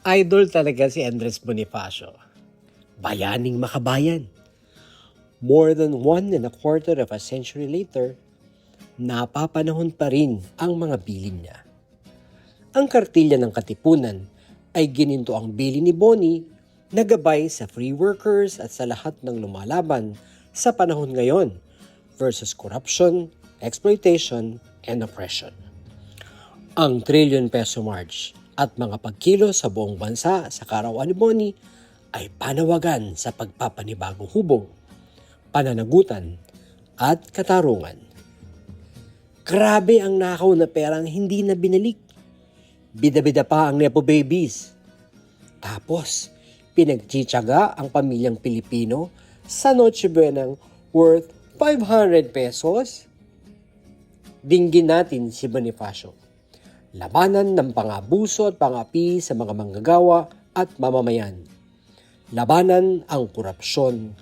Idol talaga si Andres Bonifacio. Bayaning makabayan. More than one and a quarter of a century later, napapanahon pa rin ang mga bilin niya. Ang kartilya ng katipunan ay gininto ang bilin ni Boni na gabay sa free workers at sa lahat ng lumalaban sa panahon ngayon versus corruption, exploitation, and oppression. Ang trillion peso march at mga pagkilo sa buong bansa sa karawan ni Boni ay panawagan sa pagpapanibagong hubog, pananagutan, at katarungan. Grabe ang nakaw na perang hindi na binalik. Bida-bida pa ang Nepo Babies. Tapos, pinagtsitsaga ang pamilyang Pilipino sa Noche Buenang worth 500 pesos? Dinggin natin si Bonifacio. Labanan ng pangabuso at pangapi sa mga manggagawa at mamamayan. Labanan ang korupsyon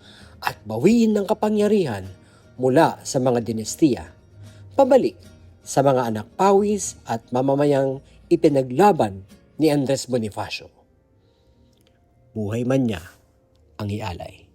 at bawiin ng kapangyarihan mula sa mga dinestiya. Pabalik sa mga anak pawis at mamamayang ipinaglaban ni Andres Bonifacio. Buhay man niya ang ialay.